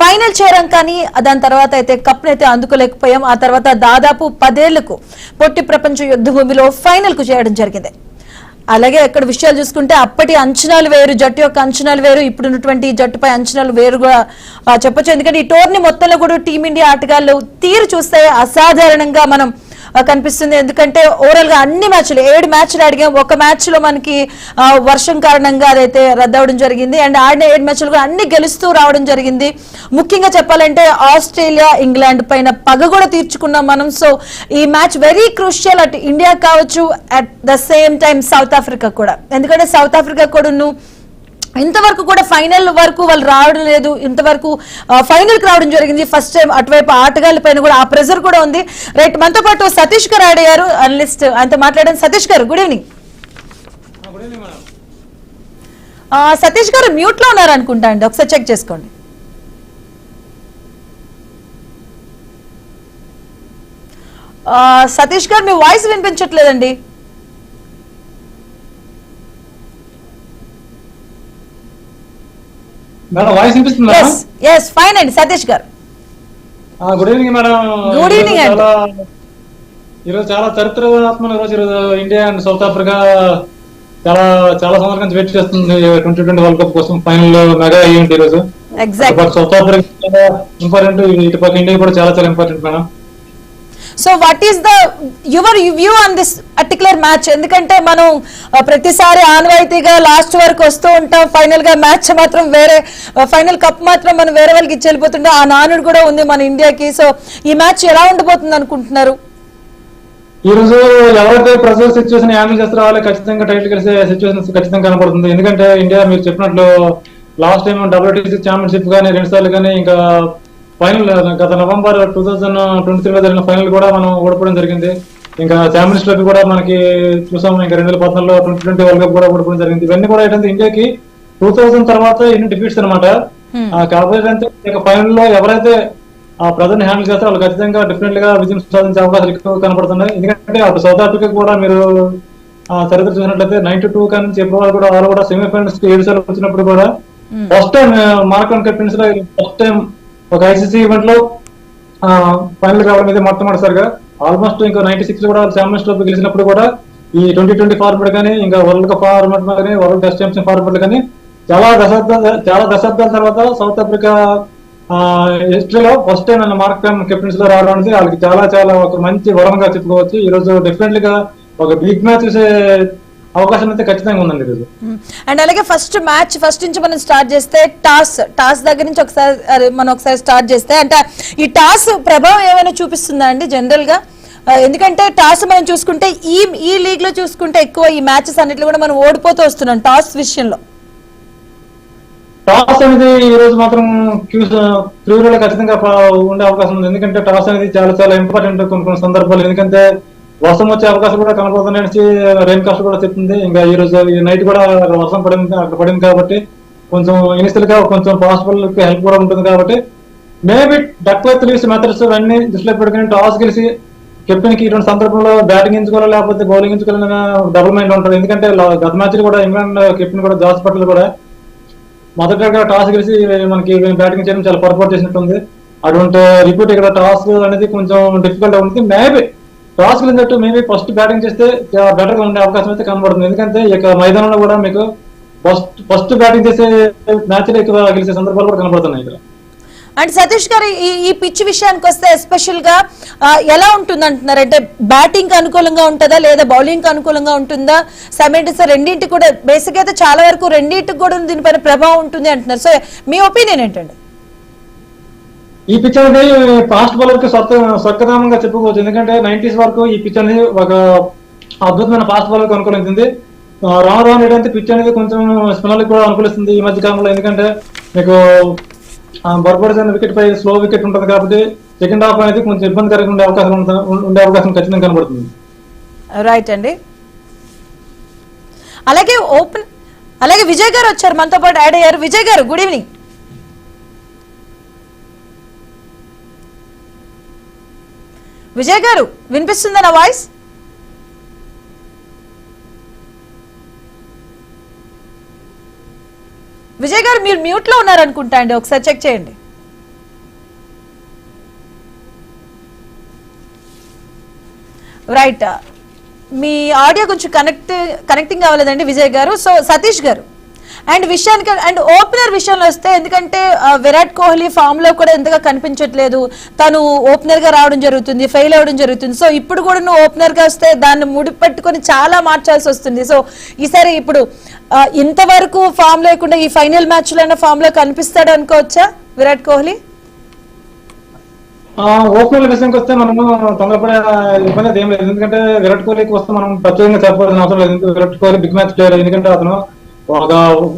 Final చేరాం కానీ దాని తర్వాత అయితే కప్ అయితే అందుకోలేకపోయాం. ఆ తర్వాత దాదాపు పదేళ్ళకు పొట్టి ప్రపంచ యుద్ధ భూమిలో ఫైనల్కు చేయడం జరిగింది. అలాగే అక్కడ విషయాలు చూసుకుంటే అప్పటి అంచనాలు వేరు జట్టు యొక్క అంచనాలు వేరు ఇప్పుడు ఉన్నటువంటి జట్టుపై అంచనాలు వేరుగా చెప్పొచ్చు. ఎందుకంటే ఈ టోర్ని మొత్తంలో కూడా టీమిండియా ఆటగాళ్ళు తీరు చూస్తే అసాధారణంగా మనం కనిపిస్తుంది. ఎందుకంటే ఓవరాల్గా అన్ని మ్యాచ్లు ఏడు మ్యాచ్లు ఆడిగా. ఒక మ్యాచ్లో మనకి వర్షం కారణంగా అదైతే రద్దవడం జరిగింది. అండ్ ఆడిన ఏడు మ్యాచ్లు కూడా అన్ని గెలుస్తూ రావడం జరిగింది. ముఖ్యంగా చెప్పాలంటే ఆస్ట్రేలియా ఇంగ్లాండ్ పైన పగ కూడా తీర్చుకున్నాం మనం. సో ఈ match very crucial at India కావచ్చు at the same time South Africa కూడా. ఎందుకంటే సౌత్ ఆఫ్రికా కూడా ఇంతవరకు కూడా ఫైనల్ వరకు వాళ్ళు రావడం లేదు. ఇంతవరకు ఫైనల్కి రావడం జరిగింది. ఫస్ట్ టైం అటువైపు ఆటగాళ్ళ పైన కూడా ఆ ప్రెజర్ కూడా ఉంది. రైట్ మనతో పాటు సతీష్ గారు అడిగారు అనలిస్ట్ ఆయనతో మాట్లాడాను. సతీష్ గారు గుడ్ ఈవినింగ్ సతీష్ గారు మ్యూట్లో ఉన్నారు అనుకుంటా అండి. ఒకసారి చెక్ చేసుకోండి. సతీష్ గారు మీ వాయిస్ వినిపించట్లేదండి. మేడం వాయిస్ వినిపిస్తుంది ఎస్ ఎస్ ఫైన్ అండి Satish garu. Good evening madam. Good ఈరోజు ఈవినింగ్ అండి. ఈరోజు చాలా చరిత్రాత్మక రోజు ఈరోజు ఇండియా అండ్ సౌత్ ఆఫ్రికా చాలా చాలా సంవత్సరాల నుంచి వెయిట్ చేస్తుంది. ట్వంటీ ట్వంటీ వరల్డ్ కప్ కోసం ఫైనల్ మెగా ఈవెంట్ ఈ రోజు ఎగ్జాక్ట్ సౌత్ ఆఫ్రికా ఇంపార్టెంట్ ఇటు పక్క ఇండియా కూడా చాలా చాలా important madam. So what is the your view on this particular match ఎందుకంటే మనం uh, ప్రతిసారి ఆనవాయితీగా లాస్ట్ వరకు వస్తూ ఉంటాం. ఫైనల్గా మ్యాచ్ మాత్రం వేరే uh, ఫైనల్ కప్ మాత్రం మనం వేరే వాళ్ళకి ఇచ్చి వెళ్ళిపోతుంటాం ఆ నానుడు కూడా ఉంది మన ఇండియాకి. సో ఈ మ్యాచ్ ఎలా ఉండబోతుంది అనుకుంటున్నారు? ఈ రోజు ఎవరైతే ప్రెజర్ సిచ్యువేషన్ హ్యాండిల్ చేస్తారో వాళ్ళకి ఖచ్చితంగా టైటిల్ కలిసే సిచ్యువేషన్ ఖచ్చితంగా కనపడుతుంది. ఎందుకంటే ఇండియా మీరు చెప్పినట్లు లాస్ట్ టైం డబ్ల్యూటీసీ ఛాంపియన్షిప్ కానీ రెండు సార్లు కానీ ఇంకా ఫైనల్ గత నవంబర్ టూ థౌజండ్ ట్వంటీ త్రీలో జరిగిన ఫైనల్ కూడా మనం ఓడిపోవడం జరిగింది. ఇంకా ఛాంపియన్స్ ట్రోఫీ కూడా మనకి చూసాం ఇంకా రెండు వేల పద్నాలుగులో ట్వంటీ ట్వంటీ వరల్డ్ కప్ కూడా ఓడిపోవడం జరిగింది. ఇవన్నీ కూడా ఏంటంటే ఇండియాకి టూ థౌజండ్ తర్వాత ఎన్ని డిఫీట్స్ అనమాట కాకపోతే అంటే ఇక ఫైనల్లో ఎవరైతే ఆ ప్రజల్ని హ్యాండిల్ చేస్తే వాళ్ళు ఖచ్చితంగా డిఫరెంట్గా విజయం సాధించే అవకాశాలు ఎక్కువ కనపడుతున్నాయి. ఎందుకంటే అటు సౌత్ ఆఫ్రికా కూడా మీరు ఆ చరిత్ర చూసినట్లయితే నైన్టీ టూ కానీ నుంచి ఎప్పుడు వాళ్ళు కూడా వాళ్ళు కూడా సెమీఫైనల్స్ ఏడు సార్లు వచ్చినప్పుడు కూడా ఫస్ట్ టైం మార్కన్ కెప్టెన్స్లో ఫస్ట్ టైం ఒక ఐసీసీ ఈవెంట్లో ఫైనల్ రావడం అయితే మొట్టమొదటిసారిగా ఆల్మోస్ట్ ఇంకా నైన్టీ సిక్స్ కూడా ఛాంపియన్స్ ట్రోఫీ గెలిచినప్పుడు కూడా ఈ ట్వంటీ ట్వంటీ ఫార్మేట్ కానీ ఇంకా వరల్డ్ కప్ ఫార్మేట్ కానీ వరల్డ్ టెస్ట్ ఛాంపియన్ ఫార్మేట్ కానీ చాలా దశాబ్దాల చాలా దశాబ్దాల తర్వాత సౌత్ ఆఫ్రికా హిస్టరీలో ఫస్ట్ టైం నన్ను మార్క్ టైం కెప్టెన్స్లో రావడం అనేది వాళ్ళకి చాలా చాలా ఒక మంచి వరంగా చెప్పుకోవచ్చు. ఈ రోజు డెఫినెట్లీ గా ఒక బిగ్ మ్యాచ్ చూసే అవకాశం అయితే ఖచ్చితంగా ఉందండి ఈరోజు అండ్ అలాగే ఫస్ట్ మ్యాచ్ ఫస్ట్ నుంచి మనం స్టార్ట్ చేస్తే టాస్ టాస్ దగ్గర నుంచి ఒకసారి మనం ఒకసారి స్టార్ట్ చేస్తే అంటే ఈ టాస్ ప్రభావం ఏమైనా చూపిస్తుందా అండి జనరల్గా? ఎందుకంటే టాస్ మనం చూసుకుంటే ఈ ఈ లీగ్లో చూసుకుంటే ఎక్కువ ఈ మ్యాచెస్ అన్నిట్లో కూడా మనం ఓడిపోతూ వస్తున్నాం టాస్ విషయంలో. టాస్ అనేది ఈ రోజు మాత్రం క్రూలో ఖచ్చితంగా ఉండే అవకాశం ఉంది. ఎందుకంటే టాస్ అనేది చాలా చాలా ఇంపార్టెంట్ కొన్ని కొన్ని సందర్భాలు. ఎందుకంటే వర్షం వచ్చే అవకాశం కూడా కనపడుతుంది రెయిన్ కాస్ట్ కూడా చెప్తుంది ఇంకా ఈ రోజు ఈ నైట్ కూడా అక్కడ వర్షం పడింది అక్కడ పడింది కాబట్టి కొంచెం ఇనిషియల్గా కొంచెం పాసిబుల్ హెల్ప్ కూడా ఉంటుంది కాబట్టి maybe Duckworth Lewis methods అన్ని దృష్టిలో పెట్టుకుని టాస్ గెలిచి కెప్టెన్కి ఇటువంటి సందర్భంలో బ్యాటింగ్ ఎంచుకోవాలి లేకపోతే బౌలింగ్ ఎంచుకోవాలన్న డబుల్ మైండ్ ఉంటారు ఎందుకంటే గత మ్యాచ్ కూడా ఇంగ్లాండ్ కెప్టెన్ కూడా జాస్ పటేల్ కూడా మొదటగా టాస్ గెలిచి మనకి బ్యాటింగ్ చేయడం చాలా పొరపాటు చేసినట్టుంది. అటువంటి రిపీట్ ఇక్కడ టాస్ అనేది కొంచెం డిఫికల్ట్ ఉంటుంది మేబీ టాస్ వెళ్ళినట్టు మేబీ ఫస్ట్ బ్యాటింగ్ చేస్తే బెటర్గా ఉండే అవకాశం అయితే కనబడుతుంది. ఎందుకంటే ఇక మైదానంలో కూడా మీకు ఫస్ట్ ఫస్ట్ బ్యాటింగ్ చేసే మ్యాచ్ ఎక్కువ గెలిచే సందర్భాలు కూడా కనబడుతున్నాయి ఇక్కడ. అండ్ సతీష్ గారు ఈ ఈ పిచ్ విషయానికి వస్తే ఎస్పెషల్గా ఎలా ఉంటుంది అంటున్నారు అంటే బ్యాటింగ్ అనుకూలంగా ఉంటుందా? లేదా బౌలింగ్ అనుకూలంగా ఉంటుందా? సైమెంటస్ రెండింటి కూడా బేసిక్ అయితే చాలా వరకు రెండింటికి కూడా దీనిపైన ప్రభావం ఉంటుంది అంటున్నారు. సో మీ ఒపీనియన్ ఏంటండి? ఈ పిక్చర్ అనేది ఫాస్ట్ బౌలర్కి స్వర్గ చెప్పుకోవచ్చు. ఎందుకంటే నైన్టీస్ వరకు ఈ పిక్చర్ అనేది ఒక అద్భుతమైన ఫాస్ట్ బౌలర్కి అనుకూలించింది. ఆ, రాను రాను ఏంటంటే పిచ్ అనేది కొంచెం స్పిన్నర్లకు కూడా అనుకూలిస్తుంది ఈ మధ్య కాలంలో. ఎందుకంటే మీకు బర్బర్స్ అనే వికెట్ పై స్లో వికెట్ ఉంటుంది కాబట్టి సెకండ్ హాఫ్ అనేది కొంచెం ఇబ్బందికరంగా ఉండే అవకాశం ఉండే అవకాశం ఖచ్చితంగా కనబడుతుంది. రైట్ అండి. అలాగే ఓపెన్ అలాగే విజయ్ గారు వచ్చారు. మనతో పాటు యాడ్ అయ్యారు. విజయ్ గారు గుడ్ ఈవినింగ్ విజయ్ గారు వినిపిస్తుందా నా వాయిస్? విజయ్ గారు మీరు మ్యూట్లో ఉన్నారనుకుంటా అండి ఒకసారి చెక్ చేయండి. రైట్ మీ ఆడియో కొంచెం కనెక్ట్ కనెక్టింగ్ అవ్వలేదండి విజయ్ గారు. సో సతీష్ గారు అండ్ విషయానికి అండ్ ఓపెనర్ విషయంలో వస్తే ఎందుకంటే విరాట్ కోహ్లీ ఫామ్లో కూడా ఎంతగా కనిపించట్లేదు. తను ఓపెనర్గా రావడం జరుగుతుంది ఫెయిల్ అవ్వడం జరుగుతుంది. సో ఇప్పుడు కూడా నువ్వు ఓపెనర్గా వస్తే దాన్ని ముడిపెట్టుకొని చాలా మార్చాల్సి వస్తుంది. సో ఈసారి ఇప్పుడు ఇంతవరకు ఫామ్ లేకుండా ఈ ఫైనల్ మ్యాచ్లో ఫామ్లో కనిపిస్తాడు అనుకోవచ్చా విరాట్ కోహ్లీ? ఓపెనర్ విషయానికి వస్తే మనము తొందరపడే ఇబ్బంది ఏం లేదు. ఎందుకంటే విరాట్ కోహ్లీకి వస్తే మనం ప్రత్యేకంగా చెప్పాల్సిన అవసరం లేదు. Virat Kohli big match player ఎందుకంటే అతను ఒక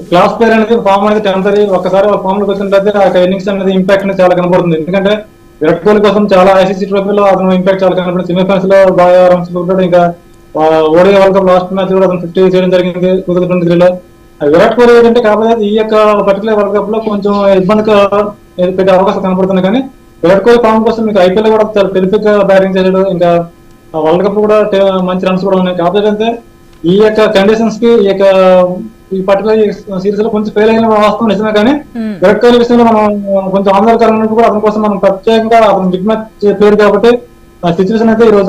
క్లాస్ ప్లేయర్ అనేది ఫామ్ అనేది టెంపరీ ఒక్కసారి ఫామ్లోకి వచ్చినట్లయితే ఆ ఇన్నింగ్స్ అనేది ఇంపాక్ట్ అనేది చాలా కనబడుతుంది ఎందుకంటే విరాట్ కోహ్లీ కోసం చాలా ఐసీసీ ట్రోఫీలో అతను ఇంపాక్ట్ చాలా కనబడుతుంది సెమీఫైనల్స్లో బాగా రన్స్ కొట్టాడు ఇంకా ODI world cup last match కూడా అతను ఫిఫ్టీ చేయడం జరిగింది టూ థౌసండ్ ట్వంటీ త్రీలో విరాట్ కోహ్లీ ఏంటంటే కాకపోతే ఈ యొక్క పర్టికులర్ వరల్డ్ కప్లో కొంచెం ఇబ్బందిగా పెట్టే అవకాశం కనబడుతుంది కానీ విరాట్ కోహ్లీ ఫామ్ కోసం మీకు ఐపీఎల్ కూడా చాలా టెరిఫిక్గా బ్యాటింగ్ చేయడం ఇంకా వరల్డ్ కప్ కూడా మంచి రన్స్ కూడా ఉన్నాయి. కాకపోతే ఈ యొక్క కండిషన్స్కి ఈ యొక్క ఈ పర్టికులర్ సిరీస్లో కొంచెం ఫెయిల్ అయిన వాస్తవం నిజమే కానీ Hmm. విరాట్ కోహ్లీ విషయంలో మనం కొంచెం ఆందోళనకరం కూడా అతని కోసం మనం ప్రత్యేకంగా అతను బిగ్ మ్యాచ్ ప్లేయర్ కాబట్టి ఆ సిచ్యువేషన్ అయితే ఈ రోజు